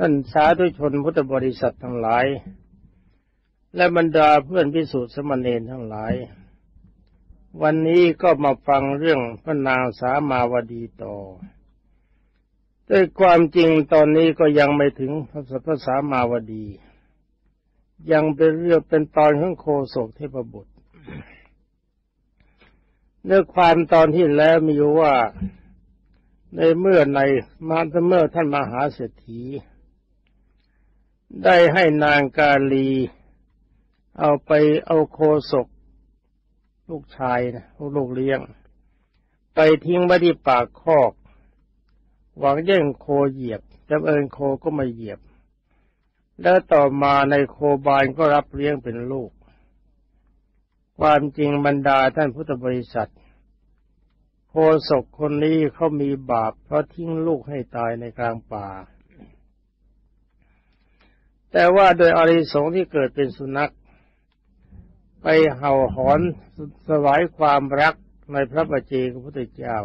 ท่านสาธุชนพุทธบริษัททั้งหลาย และบรรดาเพื่อนพิสุทธิสมณีทั้งหลาย วันนี้ก็มาฟังเรื่องพระนางสามาวดีต่อด้วยความจริงตอนนี้ก็ยังไม่ถึงพระสัพสามาวดี ยังเป็นเรื่องเป็นตอนของโคศกเทพบุตรเนื้อความตอนที่แล้วมีว่าในเมื่อในมาเมื่อท่านมหาเศรษฐี ได้ให้นางกาลี เอาไปเอาโคศก ลูกชายนะลูกเลี้ยง ไปทิ้งไว้ที่ปากคอก หวังแย่งโคเหยียบจำเอิญโคก็ไม่เหยียบ แล้วต่อมาในโคบานก็รับเลี้ยงเป็นลูก ความจริงบรรดาท่านพุทธบริษัท โคศกคนนี้เขามีบาปเพราะทิ้งลูกให้ตายในกลางป่า แต่ว่าโดยอริสงที่เกิดเป็นสุนัข ไปเห่าหอนสวายความรักในพระบัจเจกพุทธเจ้า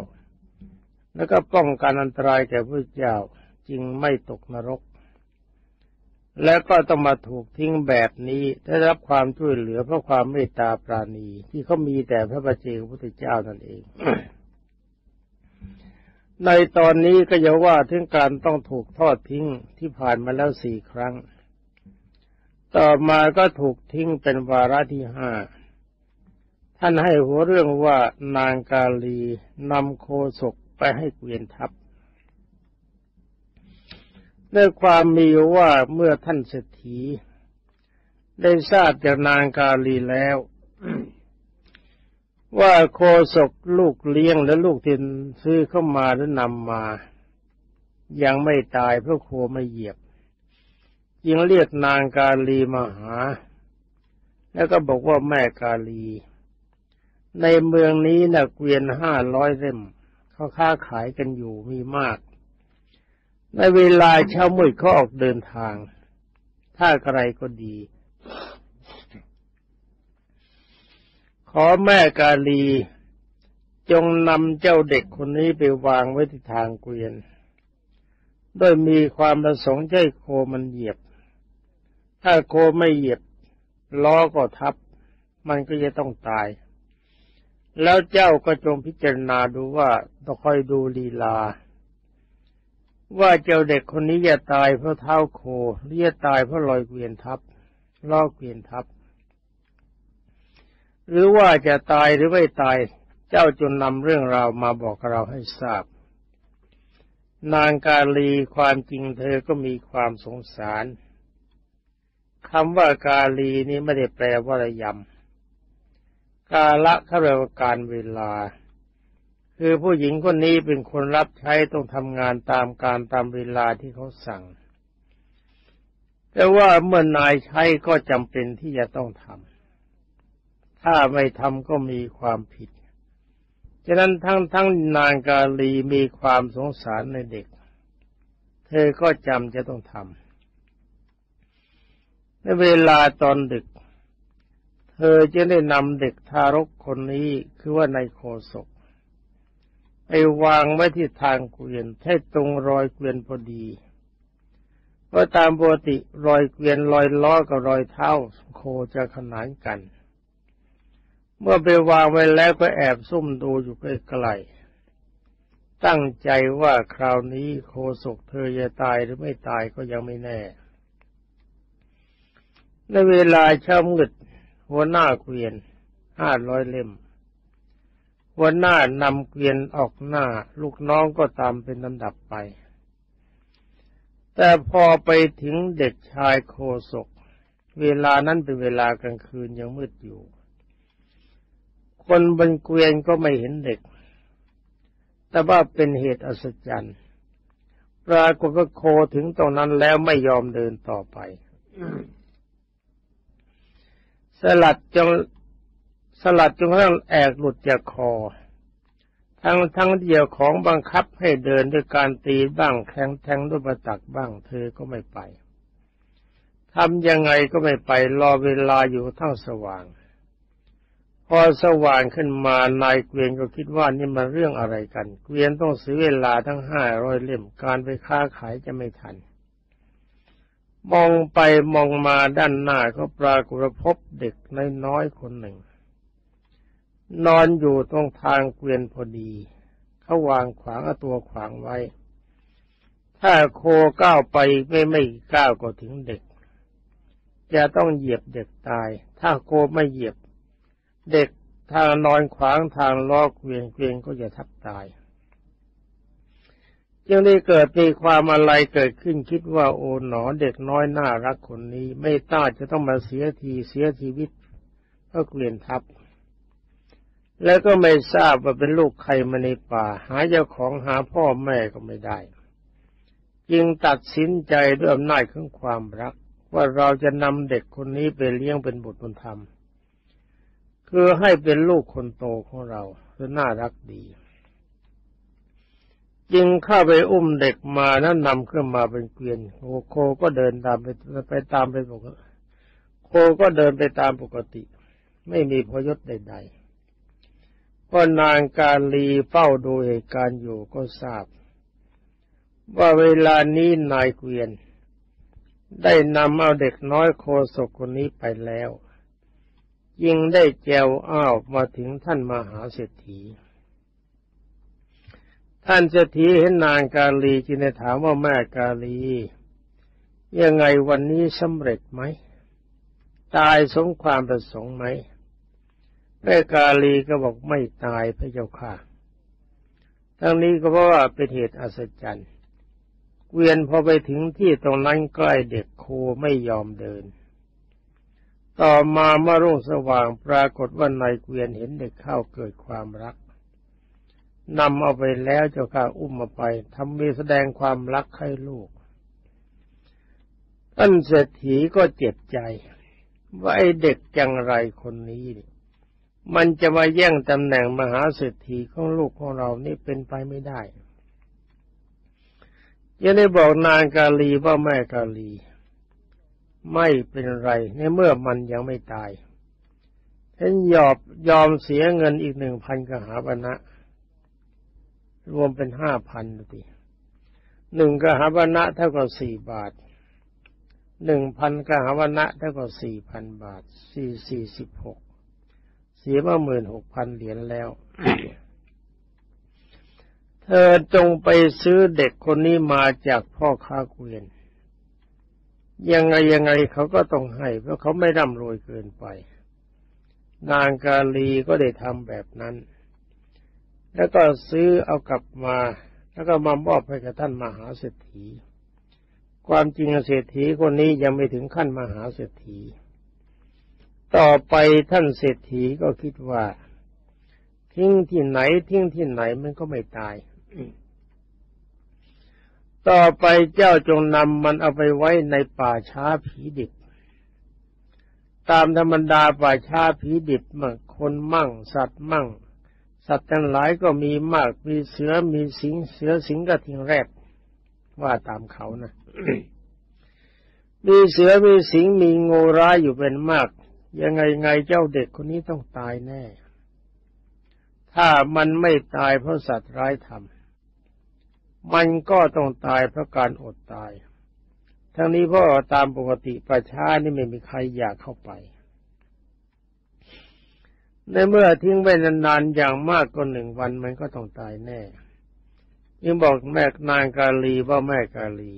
แล้วก็ป้องกันอันตรายแก่พระเจ้าจึงไม่ตกนรก และก็ต้องมาถูกทิ้งแบบนี้ได้รับความช่วยเหลือเพราะความเมตตาปราณีที่เขามีแต่พระบัจเจกพุทธเจ้านั่นเอง ในตอนนี้ก็อย่าว่าถึงการต้องถูกทอดทิ้งที่ผ่านมาแล้วสี่ครั้ง ต่อมาก็ถูกทิ้งเป็นวาระที่ห้า ท่านให้หัวเรื่องว่านางกาลีนำโคศกไปให้เกวียนทัพด้วยความมีว่าเมื่อท่านเศรษฐี ได้ทราบจากนางกาลีแล้ว ว่าโคศกลูกเลี้ยงและลูกที่ซื้อเข้ามาหรือนำมา ยังไม่ตายเพราะโคไม่เหยียบ ยิงเรียกนางกาลีมาหา แล้วก็บอกว่าแม่กาลี ในเมืองนี้นะ่ะเกวียนห้าร้อยเล่มเขาค้าขายกันอยู่มีมาก ในเวลาเช้ามืดเขาออกเดินทาง ถ้าใครก็ดี ขอแม่กาลีจงนำเจ้าเด็กคนนี้ไปวางไว้ที่ทางเกวียนโดยมีความประสงค์ให้โคมันเหยียบ ถ้าโคไม่เหยียบล้อก็ทับ มันก็จะต้องตาย แล้วเจ้าก็จงพิจารณาดูว่าต้องคอยดูลีลา ว่าเจ้าเด็กคนนี้จะตายเพราะเท้าโคหรือจะตายเพราะลอยเกวียนทับล้อเกวียนทับ หรือว่าจะตายหรือไม่ตาย เจ้าจนนำเรื่องราวมาบอกเราให้ทราบ นางกาลีความจริงเธอก็มีความสงสาร คำว่ากาลีนี้ไม่ได้แปลว่าระยำกาละเขาแปลว่าการเวลา คือผู้หญิงคนนี้เป็นคนรับใช้ต้องทำงานตามการตามเวลาที่เขาสั่ง แต่ว่าเมื่อนายใช้ก็จำเป็นที่จะต้องทำถ้าไม่ทำก็มีความผิดฉะนั้นทั้งทั้งนางกาลีมีความสงสารในเด็ก เธอก็จำจะต้องทำ ในเวลาตอนดึก เธอจะได้นำเด็กทารกคนนี้คือว่าในโคศกไปวางไว้ที่ทางเกวียนให้ตรงรอยเกวียนพอดีเพราะตามปกติรอยเกวียนรอยล้อกับรอยเท้าโคจะขนานกัน เมื่อไปวางไว้แล้วก็แอบซุ่มดูอยู่ใกล้ๆตั้งใจว่าคราวนี้โคศกเธอจะตายหรือไม่ตายก็ยังไม่แน่ ในเวลาเช้ามืดหัวหน้าเกวียนห้าร้อยเล่ม หัวหน้านำเกวียนออกหน้า ลูกน้องก็ตามเป็นลำดับไป แต่พอไปถึงเด็กชายโคศก เวลานั้นเป็นเวลากลางคืนยังมืดอยู่ คนบนเกวียนก็ไม่เห็นเด็ก แต่ว่าเป็นเหตุอัศจรรย์ปรากฏว่าโคถึงตรงนั้นแล้วไม่ยอมเดินต่อไป สลัดจงสลัดจงกระทั่งแอกหลุดจากคอ ทั้งทั้งเดียวของบังคับให้เดินด้วยการตีบ้างแข็งแทงด้วยประตักบ้าง เธอก็ไม่ไปทำยังไงก็ไม่ไปรอเวลาอยู่ทั้งสว่าง พอสว่างขึ้นมานายเกวียนก็คิดว่านี่มันเรื่องอะไรกัน เกวียนต้องเสียเวลาทั้งห้าร้อยเล่มการไปค้าขายจะไม่ทัน มองไปมองมาด้านหน้าก็ปรากฏพบเด็กน้อยๆคนหนึ่ง นอนอยู่ตรงทางเกวียนพอดี เขาวางขวางเอาตัวขวางไว้ ถ้าโคก้าวไปไม่ไม่ก้าวก็ถึงเด็ก จะต้องเหยียบเด็กตาย ถ้าโคไม่เหยียบ เด็กทางนอนขวางทางล้อเกวียนเกวียนก็จะทับตาย จึงได้เกิดมีความอะไรเกิดขึ้นคิดว่าโอ๋หนอเด็กน้อยน่ารักคนนี้ ไม่ต้าจะต้องมาเสียทีเสียชีวิตเพราะเกลียนทับ แล้วก็ไม่ทราบว่าเป็นลูกใครมาในป่า หาเจ้าของหาพ่อแม่ก็ไม่ได้ จึงตัดสินใจด้วยอำนาจของความรัก ว่าเราจะนำเด็กคนนี้ไปเลี้ยงเป็นบุตรบุญธรรม คือให้เป็นลูกคนโตของเราคือน่ารักดี จึงเข้าไปอุ้มเด็กมานั้นนำขึ้นมาเป็นเกวียนโคโคก็เดินตามไปไปตามไปปกติโคก็เดินไปตามปกติ ไม่มีพยศใด ๆ ก็นางการลีเฝ้าดูเหตุการณ์อยู่ก็ทราบ ว่าเวลานี้นายเกวียน ได้นำเอาเด็กน้อยโคศกคนนี้ไปแล้วยิงได้แจวอ้าวมาถึงท่านมหาเศรษฐี ท่านเจะทีเห็นนางกาลีจึงได้ถามว่าแม่กาลี ยังไงวันนี้สำเร็จไหม ตายสมความประสงค์ไหม แม่กาลีก็บอกไม่ตายพระเจ้าค่ะ ทั้งนี้ก็เพราะว่าเป็นเหตุอัศจรรย์ เวียนพอไปถึงที่ตรงนั้นใกล้เด็กโคไม่ยอมเดิน ต่อมาเมื่อรุ่งสว่างปรากฏว่านายเกวียนเห็นเด็กเข้าเกิดความรัก นำเอาไปแล้วเจ้าข้าอุ้มมาไปทำมีแสดงความรักให้ลูกท่านเศรษฐีก็เจ็บใจ ว่าไอ้เด็กจังไรคนนี้มันจะมาแย่งตำแหน่งมหาเศรษฐีของลูกของเรานี่เป็นไปไม่ได้ยังได้บอกนางกาลีว่าแม่กาลี ไม่เป็นไรในเมื่อมันยังไม่ตายฉันยอมยอมเสียเงินอีกหนึ่งพันกหาปณะ รวมเป็นห้าพันทีหนึ่งกหาวนะเท่ากับสี่บาทหนึ่งพันกหาวนะเท่ากับสี่พันบาทสี่สี่สิบหกเสียมาหมื่นหกพันเหรียญแล้ว เธอจงไปซื้อเด็กคนนี้มาจากพ่อค้าเกวียน ยังไงยังไงเขาก็ต้องให้ เพราะเขาไม่ร่ำรวยเกินไป นางกาลีก็ได้ทำแบบนั้น แล้วก็ซื้อเอากลับมา แล้วก็มามอบให้กับท่านมหาเศรษฐี ความจริงเศรษฐีคนนี้ยังไม่ถึงขั้นมหาเศรษฐี ต่อไปท่านเศรษฐีก็คิดว่า ทิ้งที่ไหน ทิ้งที่ไหนมันก็ไม่ตายต่อไปเจ้าจงนำมันเอาไปไว้ในป่าช้าผีดิบ ตามธรรมดาป่าช้าผีดิบมั่งคนมั่ง สัตว์มั่ง สัตว์ทั้งหลายก็มีมาก มีเสือ มีสิง เสือสิงกระทิงแรดว่าตามเขานะ มีเสือ มีสิง มีงูร้ายอยู่เป็นมาก ยังไงไงเจ้าเด็กคนนี้ต้องตายแน่ ถ้ามันไม่ตายเพราะสัตว์ร้ายทำ มันก็ต้องตายเพราะการอดตาย ทั้งนี้เพราะตามปกติประชานี่ไม่มีใครอยากเข้าไป ในเมื่อทิ้งไว้นานๆอย่างมากก็หนึ่งวันมันก็ต้องตายแน่ยังบอกแม่นางกาลีว่าแม่กาลี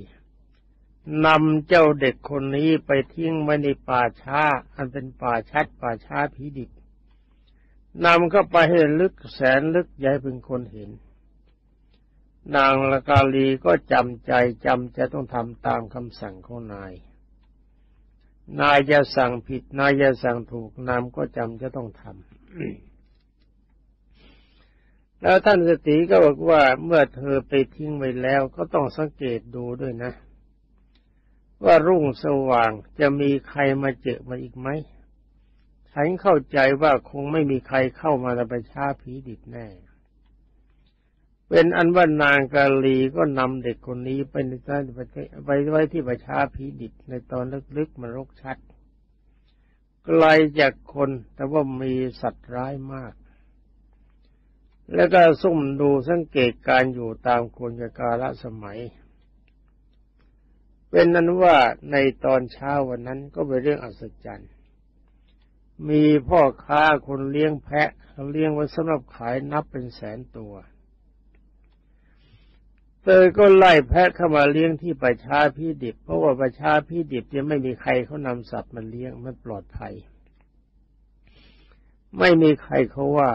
นำเจ้าเด็กคนนี้ไปทิ้งไว้ในป่าช้า อันเป็นป่าชัดป่าช้าผีดิบนำเข้าไปให้ลึกแสนลึกใหญ่เป็นคนเห็น นางละกาลีก็จำใจจำจะต้องทำตามคำสั่งของนาย นายจะสั่งผิดนายจะสั่งถูกนามก็จำจะต้องทำ แล้วท่านสติก็บอกว่าเมื่อเธอไปทิ้งไว้แล้วก็ต้องสังเกตดูด้วยนะ ว่ารุ่งสว่างจะมีใครมาเจอมาอีกไหมฉันเข้าใจว่าคงไม่มีใครเข้ามาในประชาผีดิบแน่ เป็นอันว่านางกาลีก็นำเด็กคนนี้ไปในท่านไปไว้ที่ประชาผีดิบในตอนลึกๆมันรกชัด ไกลจากคนแต่ว่ามีสัตว์ร้ายมาก แล้วก็ซุ่มดูสังเกตการอยู่ตามคนกกาลสมัย เป็นนั้นว่าในตอนเช้าวันนั้นก็เป็นเรื่องอัศจรรย์ มีพ่อค้าคนเลี้ยงแพะเขาเลี้ยงไว้สำหรับขายนับเป็นแสนตัวเเตยก็ไล่แพะเข้ามาเลี้ยงที่ประชาพี่ดิบ เพราะว่าประชาพี่ดิบยังไม่มีใครเขานำสัตว์มาเลี้ยงมันปลอดภัย ไม่มีใครเขาว่า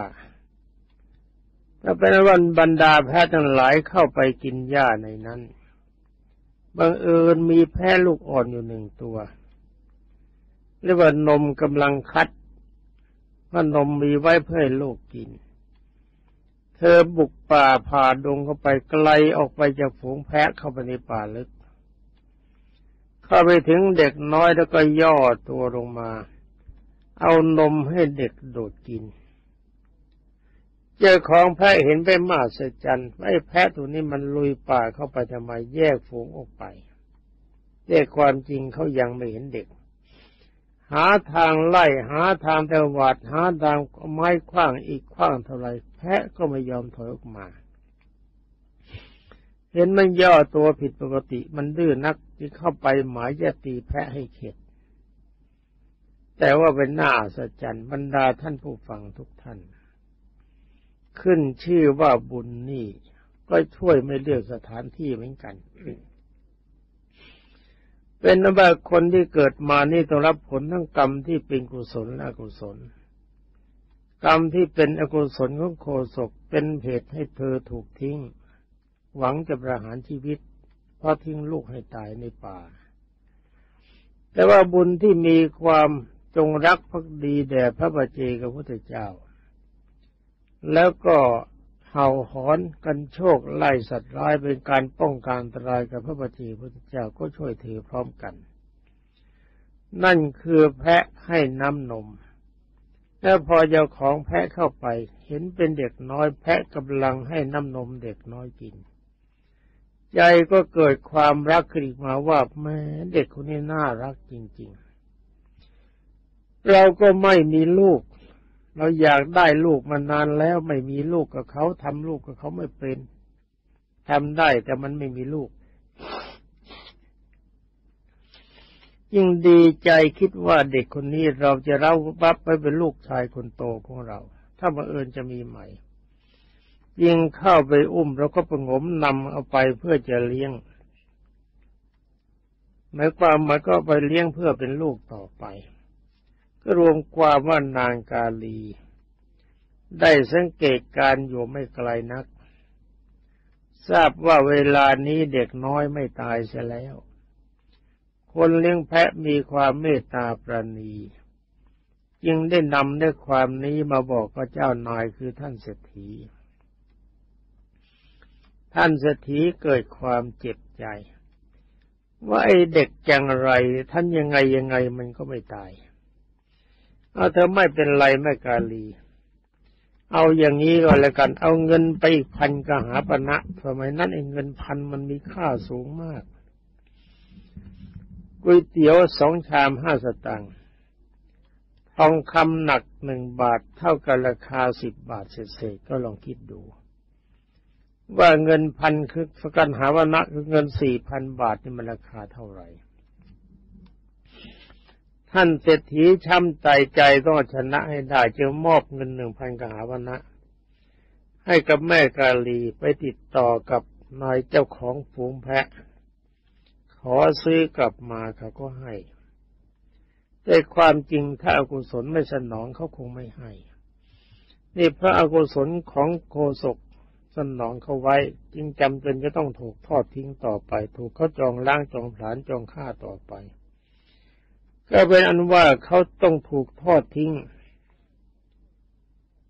แต่เป็นวันบรรดาแพะทั้งหลายเข้าไปกินหญ้าในนั้นบังเอิญมีแพะลูกอ่อนอยู่หนึ่งตัวเรียกว่านมกำลังคัดว่านมมีไว้เพื่อให้ลูกกิน เธอบุกป่าผ่าดงเข้าไปไกลออกไปจากฝูงแพะเข้าไปในป่าลึก เข้าไปถึงเด็กน้อยแล้วก็ย่อตัวลงมา เอานมให้เด็กโดดกิน เจ้าของแพะเห็นไปมาสจันไอ้แพะตัวนี้มันลุยป่าเข้าไปทำไมแยกฝูงออกไปแต่ความจริงเขายังไม่เห็นเด็ก หาทางไล่หาทางตะวัดหาทางไม้คว้างอีกคว้างเท่าไรแพะก็ไม่ยอมถอยออกมา เห็นมันย่อตัวผิดปกติมันดื้อนักที่เข้าไปหมายจะตีแพะให้เข็ด แต่ว่าเป็นหน้าสัจจันบรรดาท่านผู้ฟังทุกท่าน ขึ้นชื่อว่าบุญนี่ก็ช่วยไม่เลือกสถานที่เหมือนกัน เป็นนว่าคนที่เกิดมานี่ต้องรับผลทั้งกรรมที่เป็นกุศลและอกุศล กรรมที่เป็นอกุศลของโคศกเป็นเหตุให้เธอถูกทิ้ง หวังจะประหารชีวิต เพราะทิ้งลูกให้ตายในป่า แต่ว่าบุญที่มีความจงรักภักดีแด่พระบัจเจกับพระพุทธเจ้า แล้วก็ เห่าหอนกันโชคไล่สัตว์ร้ายเป็นการป้องกันอันตรายกับพระบัณฑิตพุทธเจ้าก็ช่วยถือพร้อมกัน นั่นคือแพะให้น้ำนม แล้วพอเจ้าของแพะเข้าไป เห็นเป็นเด็กน้อยแพะกำลังให้น้ำนมเด็กน้อยกินใจก็เกิดความรักขึ้นมาว่าแม่เด็กคนนี้น่ารักจริง ๆ เราก็ไม่มีลูก เราอยากได้ลูกมานานแล้วไม่มีลูกกับเขาทำลูกกับเขาไม่เป็นทำได้แต่มันไม่มีลูก ยิ่งดีใจคิดว่าเด็กคนนี้เราจะเล่าบับไปเป็นลูกชายคนโตของเรา ถ้าบังเอิญจะมีใหม่ ยิ่งเข้าไปอุ้มเราก็ประงมนำเอาไปเพื่อจะเลี้ยงหมายความมันก็ไปเลี้ยงเพื่อเป็นลูกต่อไป ก็รวมความว่านางกาลี ได้สังเกตการอยู่ไม่ไกลนัก ทราบว่าเวลานี้เด็กน้อยไม่ตายเสียแล้ว คนเลี้ยงแพะมีความเมตตาประณีจึงได้นำด้วยความนี้มาบอกพระเจ้านายคือท่านเศรษฐี ท่านเศรษฐีเกิดความเจ็บใจ ว่าไอ้เด็กจังไร ท่านยังไงยังไงมันก็ไม่ตาย เอาเธอไม่เป็นไรแม่กาลี เอาอย่างนี้ก็แล้วกัน เอาเงินไปอีกพันกหาปณะสมัยนั้นเองเงินพันมันมีค่าสูงมากก๋วยเตี๋ยวสองชามห้าสตางค์ทองคำหนักหนึ่งบาทเท่ากับราคาสิบบาทเศษๆก็ลองคิดดู ว่าเงินพันคือสกันหาวนะคือเงินสี่พันบาทนี่มันราคาเท่าไหร่ ท่านเศรษฐีช้ำใจใจต้องชนะให้ได้จึงมอบเงินหนึ่งพันกหาวนะ ให้กับแม่กาลีไปติดต่อกับนายเจ้าของฝูงแพะ ขอซื้อกลับมาเขาก็ให้ แต่ความจริงถ้าอากุศลไม่สนองเขาคงไม่ให้ นี่พระอากุศลของโคศกสนองเขาไว้จึงจำเป็นจะต้องถูกทอดทิ้งต่อไป ถูกเขาจองล้างจองผลาญจองฆ่าต่อไป ก็เป็นอันว่าเขาต้องถูกทอดทิ้ง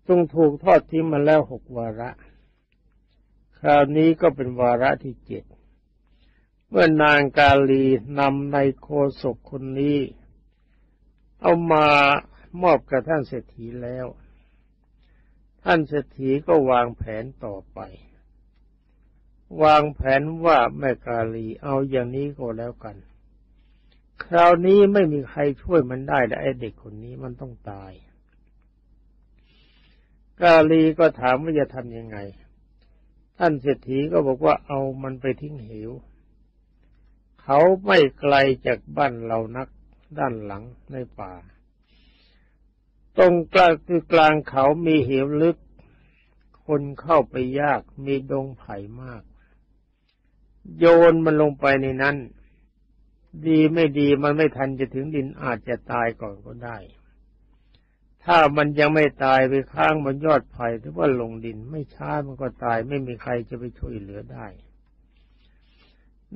ต้องถูกทอดทิ้งมาแล้วหกวาระ คราวนี้ก็เป็นวาระที่เจ็ด เมื่อนางกาลีนำในโคศกคนนี้ เอามามอบกับท่านเศรษฐีแล้ว ท่านเศรษฐีก็วางแผนต่อไป วางแผนว่าแม่กาลีเอาอย่างนี้ก็แล้วกัน คราวนี้ไม่มีใครช่วยมันได้และไอ้เด็กคนนี้มันต้องตาย กาลีก็ถามว่าจะทำยังไง ท่านเศรษฐีก็บอกว่าเอามันไปทิ้งเหว เขาไม่ไกลจากบ้านเรานักด้านหลังในป่า ตรงกลางคือกลางเขามีเหวลึก คนเข้าไปยากมีดงไผ่มาก โยนมันลงไปในนั้น ดีไม่ดีมันไม่ทันจะถึงดินอาจจะตายก่อนก็ได้ ถ้ามันยังไม่ตายไปค้างบนยอดไผ่ถือว่าลงดินไม่ช้ามันก็ตายไม่มีใครจะไปช่วยเหลือได้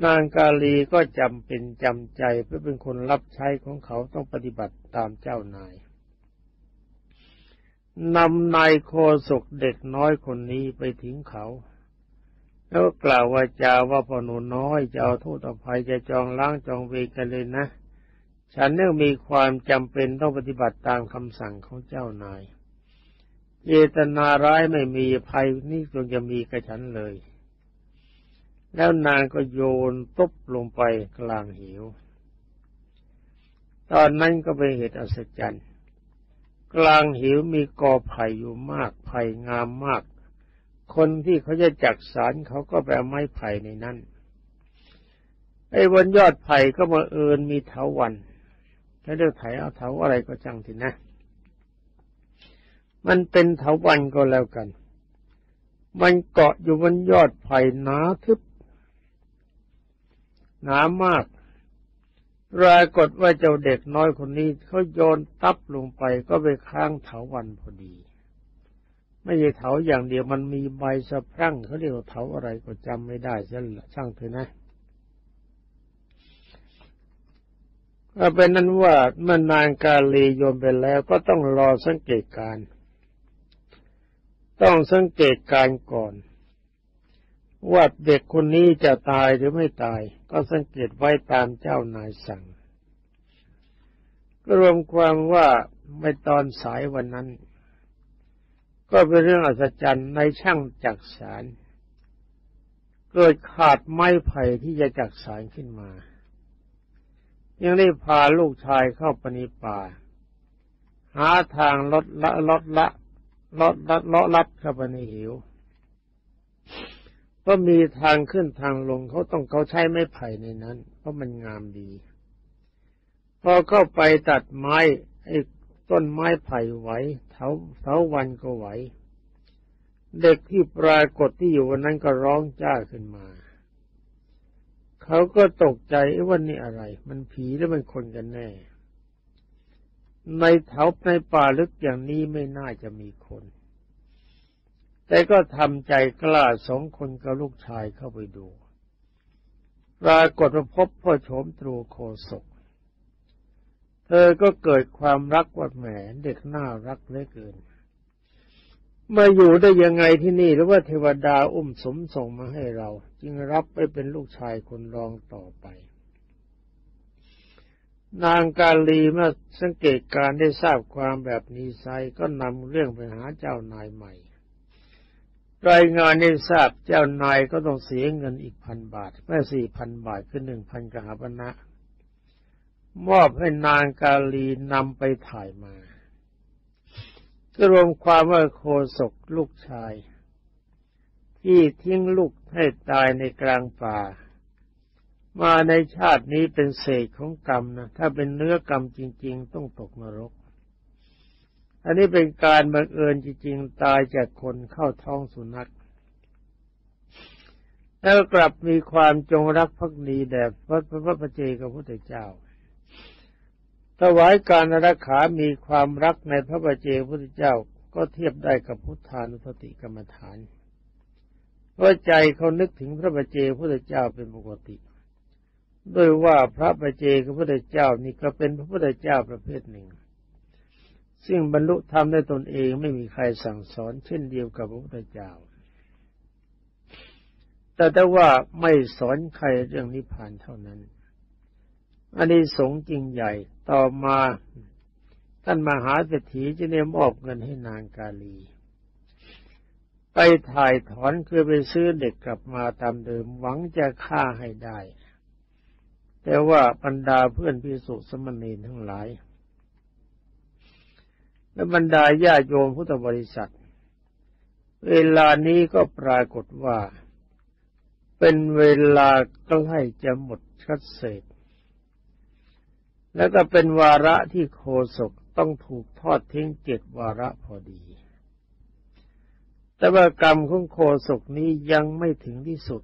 นางกาลีก็จำเป็นจำใจเพื่อเป็นคนรับใช้ของเขาต้องปฏิบัติตามเจ้านายนำนายโคศกเด็กน้อยคนนี้ไปถึงเขา แล้วกล่าวว่าจาว่าพ่อหนูน้อยจะเอาโทษอภัยจะจองล้างจองเวรกันเลยนะ ฉันเนื่องมีความจำเป็นต้องปฏิบัติตามคำสั่งของเจ้านาย เจตนาร้ายไม่มีภัยนี่จงจะมีกับฉันเลย แล้วนางก็โยนตุ๊บลงไปกลางหิวตอนนั้นก็เป็นเหตุอัศจรรย์ กลางหิวมีกอไผ่อยู่มากไผ่งามมาก คนที่เขาจะจักสารเขาก็ไปเอาไม้ไผ่ในนั้นไอ้บนยอดไผ่ก็มาเอินมีเถาวันถ้าเรียกไถเอาเถาอะไรก็จังทีนะ มันเป็นเถาวันก็แล้วกัน มันเกาะอยู่บนยอดไผ่หนาทึบหนามากปรากฏว่าเจ้าเด็กน้อยคนนี้เขาโยนตับลงไปก็ไปค้างเถาวันพอดี ไม่ใช่เถาอย่างเดียวมันมีใบสะพรั่งเขาเรียกว่าเถาอะไรก็จำไม่ได้ช่ช่างเถอะนะก็เป็นนั้นว่าเมื่อนางกาลีโยนไปแล้วก็ต้องรอสังเกตการ ต้องสังเกตการก่อน ว่าเด็กคนนี้จะตายหรือไม่ตาย ก็สังเกตไว้ตามเจ้านายสั่งรวมความว่าไม่ตอนสายวันนั้น ก็เป็นเรื่องอัศจรรย์ในช่างจักสารเกิดขาดไม้ไผ่ที่จะจักสารขึ้นมา ยังได้พาลูกชายเข้าปณิป่า หาทางลดละลดละลดละลดลัดเข้าไปในหิวก็มีทางขึ้นทางลงเขาต้องเขาใช้ไม้ไผ่ในนั้น เพราะมันงามดี พอเข้าไปตัดไม้ไอ้ ต้นไม้ไผ่ไหวเถาเถาวันก็ไหว เด็กที่ปรากฏที่อยู่วันนั้นก็ร้องจ้าขึ้นมา เขาก็ตกใจว่านี่อะไร มันผีหรือมันคนกันแน่ ในเถาในป่าลึกอย่างนี้ไม่น่าจะมีคน แต่ก็ทำใจกล้าสองคนกับลูกชายเข้าไปดู ปรากฏว่าพบพ่อโฉมตรูโคศก เธอก็เกิดความรักว่าแหมเด็กน่ารักเหลือเกิน มาอยู่ได้ยังไงที่นี่หรือว่าเทวดาอุ้มสมส่งมาให้เรา จึงรับไปเป็นลูกชายคนรองต่อไป นางกาลีเมื่อสังเกตการได้ทราบความแบบนี้ไซก็นำเรื่องไปหาเจ้านายใหม่รายงานให้ทราบเจ้านายก็ต้องเสียเงินอีกพันบาทแม่สี่พันบาทคือหนึ่งพันกหาปณะ มอบให้นางกาลีนำไปถ่ายมา ก็รวมความว่าโคศกลูกชาย ที่ทิ้งลูกให้ตายในกลางป่า มาในชาตินี้เป็นเศษของกรรมนะ ถ้าเป็นเนื้อกรรมจริง ๆ ต้องตกนรก อันนี้เป็นการบังเอิญจริง ๆ ตายจากคนเข้าท้องสุนัขแล้วกลับมีความจงรักภักดีแด่พระพระพระเจกับพระพุทธเจ้า ถวายการรักขามีความรักในพระบาเจพระพุทธเจ้าก็เทียบได้กับพุทธานุสติกรรมฐานเพราะใจเขานึกถึงพระบาเจพระพุทธเจ้าเป็นปกติด้วยว่าพระบาเจกับพระพุทธเจ้านี่ก็เป็นพระพุทธเจ้าประเภทหนึ่ง ซึ่งบรรลุธรรมได้ตนเองไม่มีใครสั่งสอนเช่นเดียวกับพระพุทธเจ้า แต่แต่ว่าไม่สอนใครเรื่องนิพพานเท่านั้น อันนี้สงจริงใหญ่ต่อมาท่านมหาเศรษฐีจะได้มอบเงินให้นางกาลี ไปถ่ายถอนคือไปซื้อเด็กกลับมาตามเดิมหวังจะฆ่าให้ได้ แต่ว่าบรรดาเพื่อนพิสุสมณีทั้งหลาย และบรรดาญาโยมพุทธบริษัท เวลานี้ก็ปรากฏว่า เป็นเวลาใกล้จะหมดชัดเศษ แล้วก็เป็นวาระที่โคศกต้องถูกทอดทิ้งเจ็ดวาระพอดี แต่ว่ากรรมของโคศกนี้ยังไม่ถึงที่สุด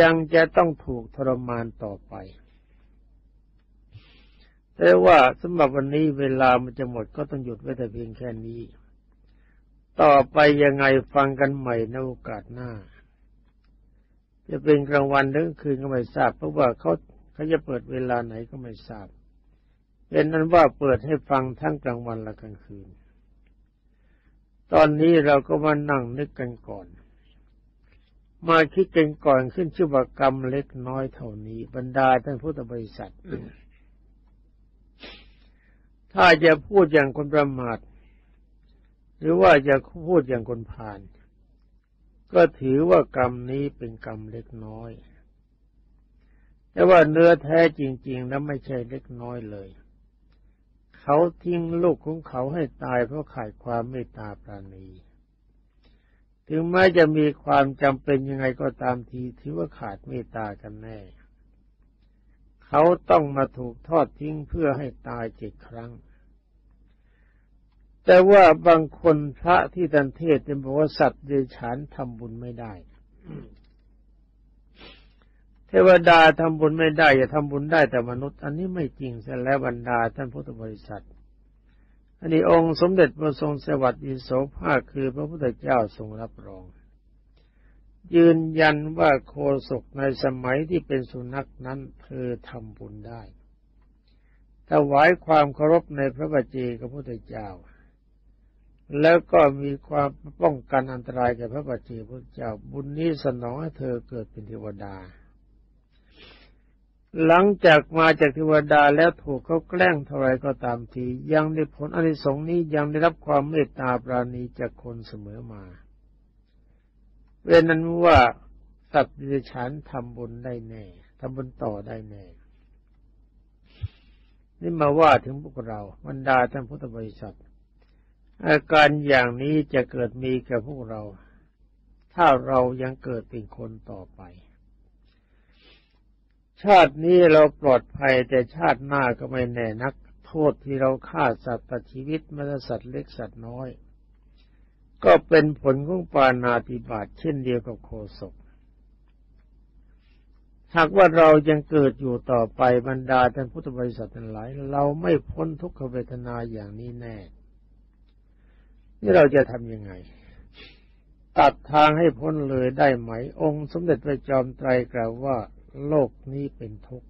ยังจะต้องถูกทรมานต่อไป แต่ว่าสำหรับวันนี้เวลามันจะหมดก็ต้องหยุดไว้แต่เพียงแค่นี้ ต่อไปยังไงฟังกันใหม่ในโอกาสหน้า จะเป็นกลางวันหรือคืนก็ไม่ทราบเพราะว่าเขา เขาจะเปิดเวลาไหนก็ไม่ทราบ เป็นนั้นว่าเปิดให้ฟังทั้งกลางวันและกลางคืน ตอนนี้เราก็มานั่งนึกกันก่อน มาคิดกันก่อนขึ้นชื่อว่ากรรมเล็กน้อยเท่านี้ บรรดาท่านพุทธบริษัท ถ้าจะพูดอย่างคนประมาท หรือว่าจะพูดอย่างคนผ่าน ก็ถือว่ากรรมนี้เป็นกรรมเล็กน้อย แต่ว่าเนื้อแท้จริง ๆ แล้วไม่ใช่เล็กน้อยเลย เขาทิ้งลูกของเขาให้ตายเพราะขาดความเมตตาปราณี ถึงแม้จะมีความจำเป็นยังไงก็ตามทีถือว่าขาดเมตตากันแน่ เขาต้องมาถูกทอดทิ้งเพื่อให้ตายเจ็ดครั้งแต่ว่าบางคนพระที่ตันเทศจะบอกว่าสัตว์เดรัจฉานทำบุญไม่ได้ วดาทำบุญไม่ได้อย่าทำบุญได้แต่มนุษย์ อันนี้ไม่จริงเสียแล้วบรรดาท่านพุทธบริษัท อันนี้องค์สมเด็จพระทรงสวัสดิโสภาคคือพระพุทธเจ้าทรงรับรอง ยืนยันว่าโคศกในสมัยที่เป็นสุนัขนั้นเธอทำบุญได้ถวายความเคารพในพระบัจเจกับพระพุทธเจ้า แล้วก็มีความป้องกันอันตรายแก่พระบัจเจพระเจ้า บุญนี้สนองให้เธอเกิดเป็นเทวดา หลังจากมาจากเทวดาแล้วถูกเขาแกล้งเท่าไรก็ตามที ยังได้ผลอนิสงส์นี้ยังได้รับความเมตตาปราณีจากคนเสมอมาเว้นนั้นว่าสัตว์ดิฉันทำบุญได้แน่ทำบุญต่อได้แน่ นี่มาว่าถึงพวกเราบรรดาท่านพุทธบริษัท อาการอย่างนี้จะเกิดมีแก่พวกเรา ถ้าเรายังเกิดเป็นคนต่อไป ชาตินี้เราปลอดภัยแต่ชาติหน้าก็ไม่แน่นัก โทษที่เราฆ่าสัตว์ตัดชีวิตมรสัตว์เล็กสัตว์น้อย ก็เป็นผลของปานาติบาตเช่นเดียวกับโคศกหากว่าเรายังเกิดอยู่ต่อไปบรรดาท่านพุทธบริษัททั้งหลาย เราไม่พ้นทุกขเวทนาอย่างนี้แน่ นี่เราจะทำยังไง ตัดทางให้พ้นเลยได้ไหม องค์สมเด็จพระจอมไตรกล่าวว่า โลกนี้เป็นทุกข์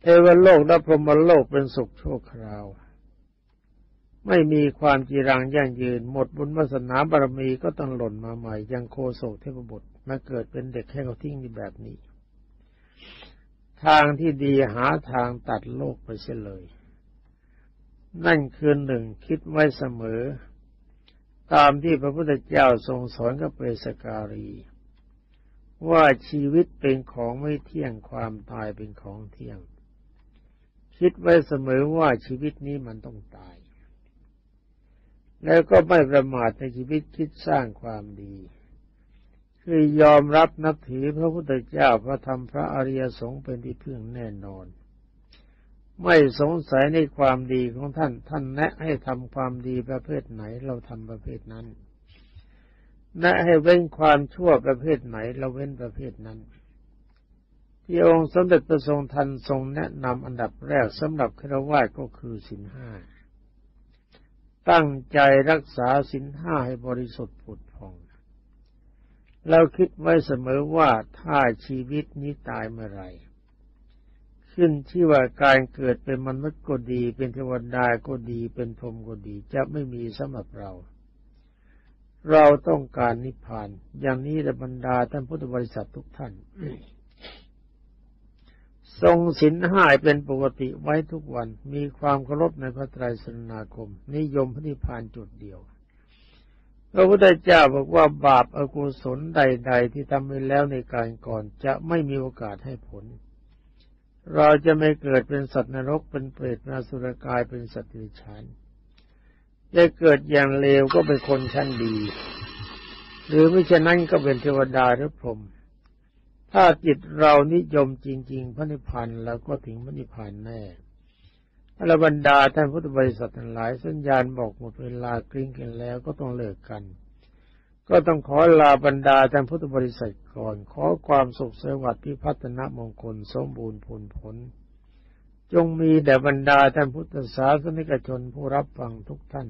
เทวโลกและพรหมโลกเป็นสุขชั่วคราว ไม่มีความจีรังยั่งยืน หมดบุญวาสนาบารมีก็ต้องหล่นมาใหม่ยังโคโสเทพบุตรมาเกิดเป็นเด็กให้เขาทิ้งในแบบนี้ ทางที่ดีหาทางตัดโลกไปเสียเลย นั่นคือหนึ่งคิดไว้เสมอ ตามที่พระพุทธเจ้าทรงสอนกับเปรสการี ว่าชีวิตเป็นของไม่เที่ยงความตายเป็นของเที่ยง คิดไว้เสมอว่าชีวิตนี้มันต้องตาย แล้วก็ไม่ประมาทในชีวิตคิดสร้างความดี คือยอมรับนับถือพระพุทธเจ้าพระธรรมพระอริยสงฆ์เป็นที่พึ่งแน่นอน ไม่สงสัยในความดีของท่านท่านแนะให้ทำความดีประเภทไหนเราทำประเภทนั้น แนะให้เว้นความชั่วประเภทไหนเราเว้นประเภทนั้น ที่องค์สมเด็จพระทรงทันทรงแนะนำอันดับแรกสำหรับครวญก็คือสินห้า ตั้งใจรักษาสินห้าให้บริสุทธิ์ผุดพอง เราคิดไว้เสมอว่าถ้าชีวิตนี้ตายเมื่อไรขึ้นที่ว่าการเกิดเป็นมนุษย์ก็ดี เป็นเทวดาก็ดี เป็นพรหมก็ดี จะไม่มีสำหรับเรา เราต้องการนิพพาน อย่างนี้ระบรรดาท่านพุทธบริษัททุกท่าน ทรงศีลห้าเป็นปกติไว้ทุกวันมีความเคารพในพระไตรสรณาคม นิยมพระนิพพานจุดเดียวพระพุทธเจ้าบอกว่าบาปอากุศลใด ๆ ที่ทำไปแล้วในการก่อนจะไม่มีโอกาสให้ผล เราจะไม่เกิดเป็นสัตว์นรกเป็นเปรตนาสุรกายเป็นสัตว์ดิฉัน จะเกิดอย่างเลวก็เป็นคนชั้นดี หรือไม่เช่นนั้นก็เป็นเทวดาหรือพรหมถ้าจิตเรานิยมจริง ๆ พระนิพพานแล้วก็ถึงพระนิพพานแน่อรบรรดาท่านพุทธบริษัททั้งหลาย สัญญาณบอกหมดเวลากลิ้งกันแล้วก็ต้องเลิกกัน ก็ต้องขอลาบรรดาท่านพุทธบริษัทก่อน ขอความสุขสวัสดิ์พิพัฒนมงคลสมบูรณ์ผลผล จงมีแด่บรรดาท่านพุทธศาสนิกชนผู้รับฟังทุกท่าน